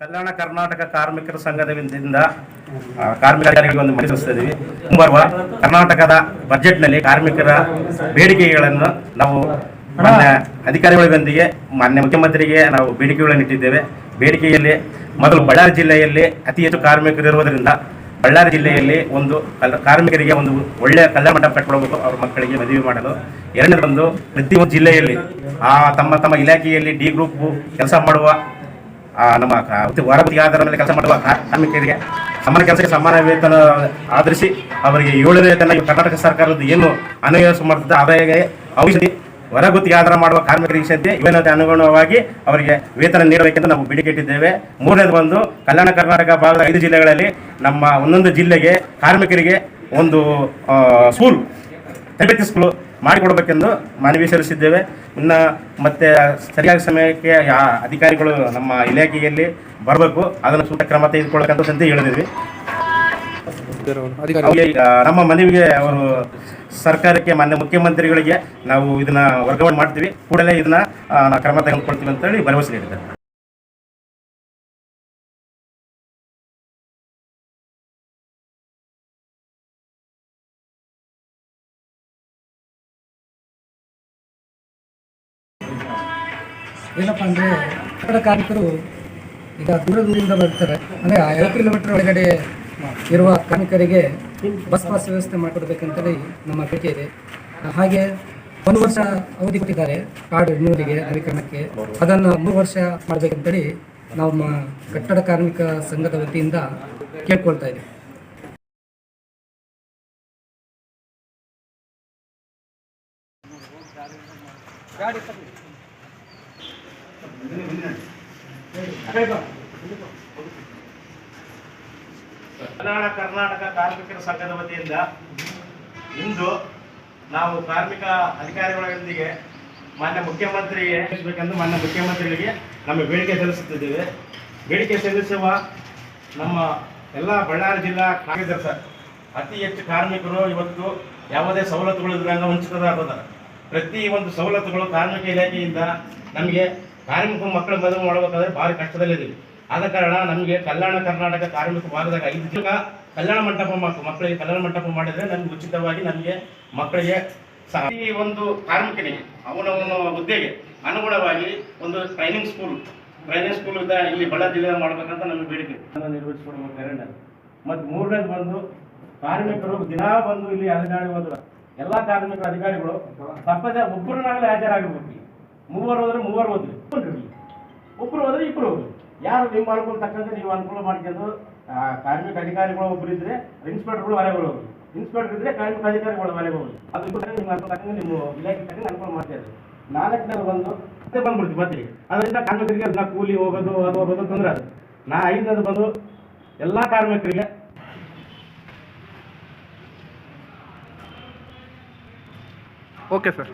ಕಲ್ಯಾಣ ಕರ್ನಾಟಕ ಕಾರ್ಮಿಕರ ಸಂಘದ ವತಿಯಿಂದ ಕಾರ್ಮಿಕರಿಗೆ ಒಂದು ಇದ್ದೀವಿ ಮುಂಬರುವ ಕರ್ನಾಟಕದ ಬಜೆಟ್ನಲ್ಲಿ ಕಾರ್ಮಿಕರ ಬೇಡಿಕೆಗಳನ್ನು ನಾವು ಮಾನ್ಯ ಅಧಿಕಾರಿಗಳೊಂದಿಗೆ ಮಾನ್ಯ ಮುಖ್ಯಮಂತ್ರಿಗೆ ನಾವು ಬೇಡಿಕೆಗಳನ್ನು ಇಟ್ಟಿದ್ದೇವೆ. ಬೇಡಿಕೆಯಲ್ಲಿ ಮೊದಲು ಬಳ್ಳಾರಿ ಜಿಲ್ಲೆಯಲ್ಲಿ ಅತಿ ಹೆಚ್ಚು ಕಾರ್ಮಿಕರು ಇರುವುದರಿಂದ ಬಳ್ಳಾರಿ ಜಿಲ್ಲೆಯಲ್ಲಿ ಒಂದು ಕಾರ್ಮಿಕರಿಗೆ ಒಂದು ಒಳ್ಳೆಯ ಕಲ್ಯಾಣ ಮಂಟಪ ಕಟ್ಕೊಡಬೇಕು. ಅವ್ರ ಮಕ್ಕಳಿಗೆ ಮದುವೆ ಮಾಡಲು ಎರಡನೇದೊಂದು ಪ್ರತಿಯೊಂದು ಜಿಲ್ಲೆಯಲ್ಲಿ ಆ ತಮ್ಮ ತಮ್ಮ ಇಲಾಖೆಯಲ್ಲಿ ಡಿ ಗ್ರೂಪ್, ಕೆಲಸ ಮಾಡುವ ನಮ್ಮ ಕ- ಆಧಾರ ಮೇಲೆ ಕೆಲಸ ಮಾಡುವ ಕಾರ್ಮಿಕರಿಗೆ ಸಮಾನ ಕೆಲಸಕ್ಕೆ ಸಮಾನ ವೇತನ ಆಧರಿಸಿ ಅವರಿಗೆ ಏಳನೇ ವೇತನ ಕರ್ನಾಟಕ ಸರ್ಕಾರದ ಏನು ಅನುಯಾಸ ಮಾಡುತ್ತದೆ ಆದಾಯ ಔಷಧಿ ಹೊರಗುತ್ತಿಗೆ ಆಧಾರ ಮಾಡುವ ಕಾರ್ಮಿಕರಿಗೆ ಸದ್ಯ ಇವನತೆ ಅನುಗುಣವಾಗಿ ಅವರಿಗೆ ವೇತನ ನೀಡಬೇಕೆಂದು ನಾವು ಬೇಡಿಕೆ ಇಟ್ಟಿದ್ದೇವೆ ಮೂರನೇದು ಬಂದು ಕಲ್ಯಾಣ ಕರ್ನಾಟಕ ಭಾಗದ ಐದು ಜಿಲ್ಲೆಗಳಲ್ಲಿ ನಮ್ಮ ಒಂದೊಂದು ಜಿಲ್ಲೆಗೆ ಕಾರ್ಮಿಕರಿಗೆ ಒಂದು ಸ್ಕೂಲ್ ತರಬೇತಿ ಸ್ಕೂಲ್ ಮಾಡಿಕೊಡ್ಬೇಕೆಂದು ಮನವಿ ಸಲ್ಲಿಸಿದ್ದೇವೆ. ಇನ್ನು ಮತ್ತೆ ಸರಿಯಾದ ಸಮಯಕ್ಕೆ ಯಾ ಅಧಿಕಾರಿಗಳು ನಮ್ಮ ಇಲಾಖೆಯಲ್ಲಿ ಬರಬೇಕು. ಅದನ್ನು ಸೂಕ್ತ ಕ್ರಮ ತೆಗೆದುಕೊಳ್ಳಬೇಕಂತ ಸಂತೆ ಹೇಳಿದ್ವಿ. ನಮ್ಮ ಮನವಿಗೆ ಅವರು ಸರ್ಕಾರಕ್ಕೆ ಮಾನ್ಯ ಮುಖ್ಯಮಂತ್ರಿಗಳಿಗೆ ನಾವು ಇದನ್ನ ವರ್ಗಾವಣೆ ಮಾಡ್ತೀವಿ. ಕೂಡಲೇ ಇದನ್ನ ಕ್ರಮ ತೆಗೆದುಕೊಳ್ತೀವಿ ಅಂತೇಳಿ ಭರವಸೆ ನೀಡಿದ್ದಾರೆ. ಏನಪ್ಪ ಅಂದರೆ ಕಟ್ಟಡ ಕಾರ್ಮಿಕರು ಈಗ ದೂರ ದೂರದಿಂದ ಬರ್ತಾರೆ. ಅಂದರೆ ಐವತ್ತು ಕಿಲೋಮೀಟರ್ ಒಳಗಡೆ ಇರುವ ಕಾರ್ಮಿಕರಿಗೆ ಬಸ್ ಪಾಸ್ ವ್ಯವಸ್ಥೆ ಮಾಡಿಕೊಡ್ಬೇಕಂತೇಳಿ ನಮ್ಮ ಬೇಡಿಕೆ ಇದೆ. ಹಾಗೆ ಒಂದು ವರ್ಷ ಅವಧಿ ಕೊಟ್ಟಿದ್ದಾರೆ ಕಾರ್ಡ್ ರಿನ್ಯೂವಲಿಗೆ ನವೀಕರಣಕ್ಕೆ. ಅದನ್ನು ಮೂರು ವರ್ಷ ಮಾಡಬೇಕಂತೇಳಿ ನಮ್ಮ ಕಟ್ಟಡ ಕಾರ್ಮಿಕ ಸಂಘದ ವತಿಯಿಂದ ಕೇಳ್ಕೊಳ್ತಾ ಇದ್ದೀವಿ ಕಲ್ಯಾಣ ಕರ್ನಾಟಕ ಕಾರ್ಮಿಕರ ಸಂಘದ ವತಿಯಿಂದ ಇಂದು ನಾವು ಕಾರ್ಮಿಕ ಅಧಿಕಾರಿಗಳೊಂದಿಗೆ ಮಾನ್ಯ ಮುಖ್ಯಮಂತ್ರಿಗೆ ಬೇಕೆಂದು ಮಾನ್ಯ ಮುಖ್ಯಮಂತ್ರಿಗಳಿಗೆ ನಮ್ಮ ಬೇಡಿಕೆ ಸಲ್ಲಿಸುತ್ತಿದ್ದೇವೆ. ಬೇಡಿಕೆ ಸಲ್ಲಿಸುವ ನಮ್ಮ ಎಲ್ಲ ಬಳ್ಳಾರಿ ಜಿಲ್ಲಾ ಸರ್ ಅತಿ ಹೆಚ್ಚು ಕಾರ್ಮಿಕರು ಇವತ್ತು ಯಾವುದೇ ಸವಲತ್ತುಗಳು ಇದ್ರಂಗ ವಂಚಿತರಾಗ ಪ್ರತಿ ಒಂದು ಸವಲತ್ತುಗಳು ಕಾರ್ಮಿಕ ಇಲಾಖೆಯಿಂದ ನಮಗೆ ಕಾರ್ಮಿಕ ಮಕ್ಕಳ ಮದುವೆ ಮಾಡಬೇಕಾದ್ರೆ ಭಾರಿ ಕಷ್ಟದಲ್ಲಿದ್ದೀವಿ ಆದ ಕಾರಣ ನಮಗೆ ಕಲ್ಯಾಣ ಕರ್ನಾಟಕ ಕಾರ್ಮಿಕ ಭಾಗದಾಗ ಐದು ಕಲ್ಯಾಣ ಮಂಟಪ ಮಕ್- ಮಕ್ಕಳಿಗೆ ಕಲ್ಯಾಣ ಮಂಟಪ ಮಾಡಿದರೆ ನಮ್ಗೆ ಉಚಿತವಾಗಿ ನಮಗೆ ಮಕ್ಕಳಿಗೆ ಈ ಒಂದು ಕಾರ್ಮಿಕನಿಗೆ, ಅವನವನ ಹುದ್ದೆಗೆ ಅನುಗುಣವಾಗಿ ಒಂದು ಟ್ರೈನಿಂಗ್ ಸ್ಕೂಲ್ ಟ್ರೈನಿಂಗ್ ಸ್ಕೂಲ್ ಇದೆ ಇಲ್ಲಿ ಬಳ್ಳಾರಿ ಜಿಲ್ಲೆ ಮಾಡ್ಬೇಕಂತ ನಮಗೆ ಬೇಡಿಕೆ ನಿರ್ವಹಿಸಿಕೊಡ್ಬೇಕು ಮತ್ತು ಮೂರನೇದು ಬಂದು ಕಾರ್ಮಿಕರು ದಿನಾ ಬಂದು ಇಲ್ಲಿ ಅಲೆದಾಡಿ ಹೋದ್ರ ಎಲ್ಲ ಕಾರ್ಮಿಕರ, ಅಧಿಕಾರಿಗಳು ತಪ್ಪದೆ ಒಬ್ಬರನ್ನಾಗಲೇ ಹಾಜರಾಗಿರ್ಬೇಕು ಮೂವರು ಹೋದ್ರೆ ಮೂವರು ಹೋದ್ರಿ ಒಬ್ರು ಹೋದ್ರೆ ಇಬ್ರು ಹೋದ್ರಿ ಯಾರು ನಿಮ್ಮ ಅನುಕೂಲ ತಕ್ಕಂತೆ ನೀವು ಅನುಕೂಲ ಮಾಡ್ಕೊಂಡು ಕಾರ್ಮಿಕ ಅಧಿಕಾರಿಗಳು ಒಬ್ರು ಇದ್ರೆ ಇನ್ಸ್ಪೆಕ್ಟರ್ಗಳು ಹೊರಗೆ ಹೋಗ್ರಿ ಇನ್ಸ್ಪೆಕ್ಟರ್ ಇದ್ರೆ ಕಾರ್ಮಿಕ ಅಧಿಕಾರಿಗಳು ಹೊರಗೆ ಹೋಗೋದು ಅದು ನಿಮ್ಮ ಅನುಕೂಲ ತಕ್ಕಂಗೆ ನಿಮ್ಮ ಇಲಾಖೆ ತಕ್ಕಂಗೆ ಅನುಕೂಲ ಮಾಡ್ತಾ ಇದ್ದಾರೆ ನಾಲ್ಕನೇ ಬಂದು ಮತ್ತೆ ಬಂದ್ಬಿಡ್ತೀವಿ ಮತ್ತೆ. ಅದರಿಂದ ಕಾರ್ಮಿಕರಿಗೆ ಅದನ್ನ ಕೂಲಿ ಹೋಗೋದು, ಅದು ಹೋಗೋದು ತೊಂದರೆ ಅದು ನಾ ಐದನೇದು ಬಂದು ಎಲ್ಲ ಕಾರ್ಮಿಕರಿಗೆ ಓಕೆ ಸರ್